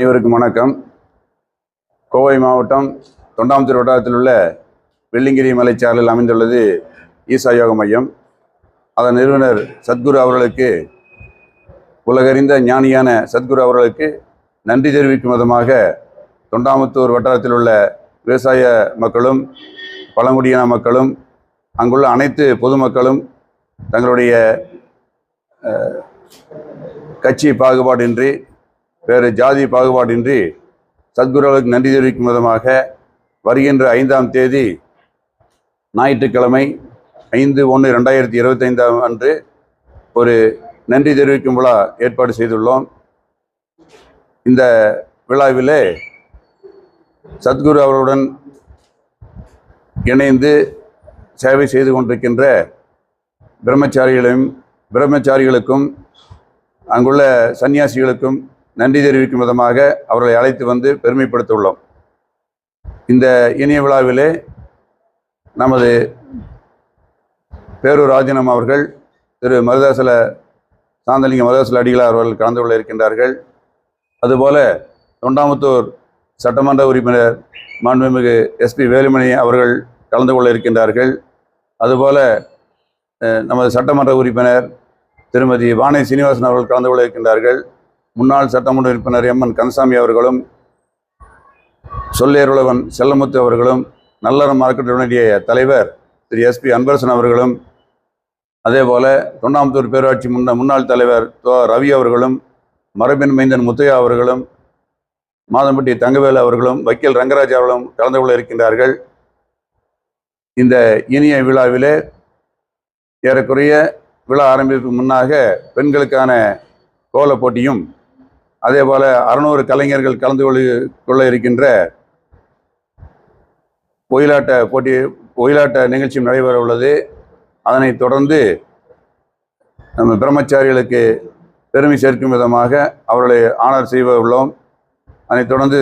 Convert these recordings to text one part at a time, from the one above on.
அனைவருக்கும் வணக்கம். கோவை மாவட்டம் தொண்டாமுத்தூர் வட்டாரத்தில் உள்ள வெள்ளிங்கிரி மலைச்சாரலில் அமைந்துள்ளது ஈசா யோக மையம். அதன் நிறுவனர் சத்குரு அவர்களுக்கு உலகறிந்த ஞானியான சத்குரு அவர்களுக்கு நன்றி தெரிவிக்கும் விதமாக தொண்டாமுத்தூர் வட்டாரத்தில் உள்ள விவசாய மக்களும் பழங்குடியின மக்களும் அங்குள்ள அனைத்து பொதுமக்களும் தங்களுடைய கட்சி பாகுபாடின்றி வேறு ஜாதி பாகுபாடின்றி சத்குருவுக்கு நன்றி தெரிவிக்கும் விதமாக வருகின்ற ஐந்தாம் தேதி ஞாயிற்றுக்கிழமை ஐந்து ஒன்று ரெண்டாயிரத்தி இருபத்தைந்தாம் அன்று ஒரு நன்றி தெரிவிக்கும் விழா ஏற்பாடு செய்துள்ளோம். இந்த விழாவிலே சத்குரு அவர்களுடன் இணைந்து சேவை செய்து கொண்டிருக்கின்ற பிரம்மச்சாரிகளையும் பிரம்மச்சாரிகளுக்கும் அங்குள்ள சன்னியாசிகளுக்கும் நன்றி தெரிவிக்கும் விதமாக அவர்களை அழைத்து வந்து பெருமைப்படுத்த உள்ளோம் இந்த இணைய விழாவிலே நமது பேரூர் ராஜினம் அவர்கள் திரு மருதாசல சாந்தலிங்க மருதாசல அடிகளார் அவர்கள் கலந்து கொள்ள இருக்கின்றார்கள். அதுபோல தொண்டாமுத்தூர் சட்டமன்ற உறுப்பினர் மாண்புமிகு எஸ்பி வேலுமணி அவர்கள் கலந்து கொள்ள இருக்கின்றார்கள். அதுபோல நமது சட்டமன்ற உறுப்பினர் திருமதி வாணி சீனிவாசன் அவர்கள் கலந்து கொள்ள இருக்கின்றார்கள். முன்னாள் சட்டமன்ற உறுப்பினர் எம் என் கந்தசாமி அவர்களும் சொல்லேருளவன் செல்லமுத்து அவர்களும் நல்லறம் மார்க்கெட்டுடைய தலைவர் திரு எஸ்பி அன்பரசன் அவர்களும் அதே போல தொண்டாமுத்தூர் பேராட்சி முன்ன முன்னாள் தலைவர் தோ ரவி அவர்களும் மரபின் மைந்தன் முத்தையா அவர்களும் மாதம்பட்டி தங்கவேல் அவர்களும் வக்கீல் ரங்கராஜ் அவர்களும் கலந்து கொள்ள இருக்கின்றார்கள். இந்த இனிய விழாவிலே ஏறக்குறைய விழா ஆரம்பிப்புக்கு முன்னாக பெண்களுக்கான கோலப் போட்டியும் அதே போல் அறுநூறு கலைஞர்கள் கலந்து கொள்ள கொள்ள இருக்கின்ற ஒயிலாட்ட போட்டி ஒயிலாட்ட நிகழ்ச்சியும் நடைபெற உள்ளது. அதனைத் தொடர்ந்து நம்ம பிரம்மச்சாரிகளுக்கு பெருமை சேர்க்கும் விதமாக அவர்களை ஆனர் செய்ய உள்ளோம். அதனைத் தொடர்ந்து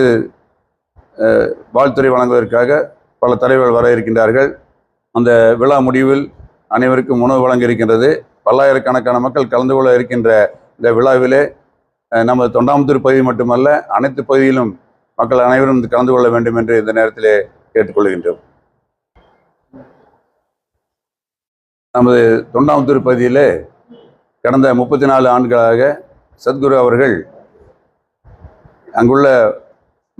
வாழ்த்துறை வழங்குவதற்காக பல தலைவர்கள் வர இருக்கின்றார்கள். அந்த விழா முடிவில் அனைவருக்கும் உணவு வழங்க இருக்கின்றது. பல்லாயிரக்கணக்கான மக்கள் கலந்து கொள்ள இருக்கின்ற இந்த விழாவிலே நமது தொண்டாமுத்தூர் பகுதி மட்டுமல்ல அனைத்து பகுதியிலும் மக்கள் அனைவரும் கலந்து கொள்ள வேண்டும் என்று இந்த நேரத்திலே கேட்டுக்கொள்கின்றோம். நமது தொண்டாமுத்தூர் பகுதியிலே கடந்த முப்பத்தி நாலு ஆண்டுகளாக சத்குரு அவர்கள் அங்குள்ள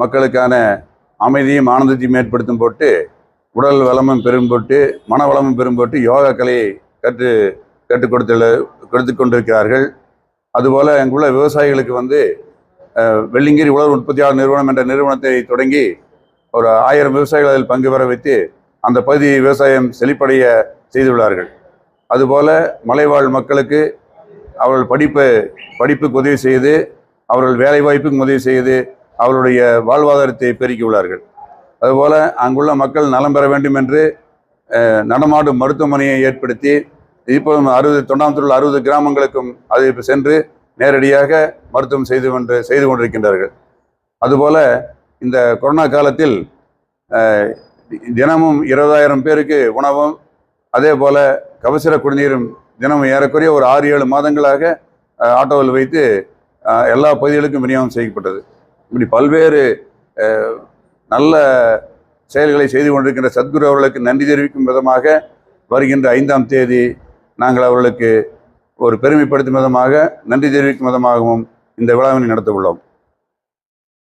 மக்களுக்கான அமைதியும் ஆனந்தத்தையும் ஏற்படுத்தும் போட்டு உடல் வளமும் பெரும் போட்டு மன வளமும் பெரும் போட்டு யோகா கலையை கற்று கற்றுக் கொடுத்துள்ள கொடுத்து கொண்டிருக்கிறார்கள். அதுபோல் எங்குள்ள விவசாயிகளுக்கு வந்து வெள்ளிங்கிரி உலர் உற்பத்தியாளர் நிறுவனம் என்ற நிறுவனத்தை தொடங்கி ஒரு ஆயிரம் விவசாயிகள் அதில் பங்கு பெற வைத்து அந்த பகுதி விவசாயம் செழிப்படைய செய்துள்ளார்கள் அதுபோல் மலைவாழ் மக்களுக்கு அவர்கள் படிப்பு படிப்புக்கு உதவி செய்து அவர்கள் வேலைவாய்ப்புக்கு உதவி செய்து அவருடைய வாழ்வாதாரத்தை பெருக்கியுள்ளார்கள் அதுபோல் அங்குள்ள மக்கள் நலம் பெற வேண்டும் என்று நடமாடும் மருத்துவமனையை ஏற்படுத்தி இப்போ அறுபது தொண்டாமத்தூரில் அறுபது கிராமங்களுக்கும் அது இப்போ சென்று நேரடியாக மருத்துவம் செய்து கொண்டு செய்து கொண்டிருக்கின்றார்கள். அதுபோல் இந்த கொரோனா காலத்தில் தினமும் இருபதாயிரம் பேருக்கு உணவும் அதே போல் கபசிர குடிநீரும் தினமும் ஏறக்குறைய ஒரு ஆறு ஏழு மாதங்களாக ஆட்டோவில் வைத்து எல்லா பகுதிகளுக்கும் விநியோகம் செய்யப்பட்டது. இப்படி பல்வேறு நல்ல செயல்களை செய்து கொண்டிருக்கின்ற சத்குரு அவர்களுக்கு நன்றி தெரிவிக்கும் விதமாக வருகின்ற ஐந்தாம் தேதி நாங்கள் அவர்களுக்கு ஒரு பெருமைப்படுத்தும் விதமாக நன்றி தெரிவிக்கும் விதமாகவும் இந்த விழாவினை நடத்த உள்ளோம்.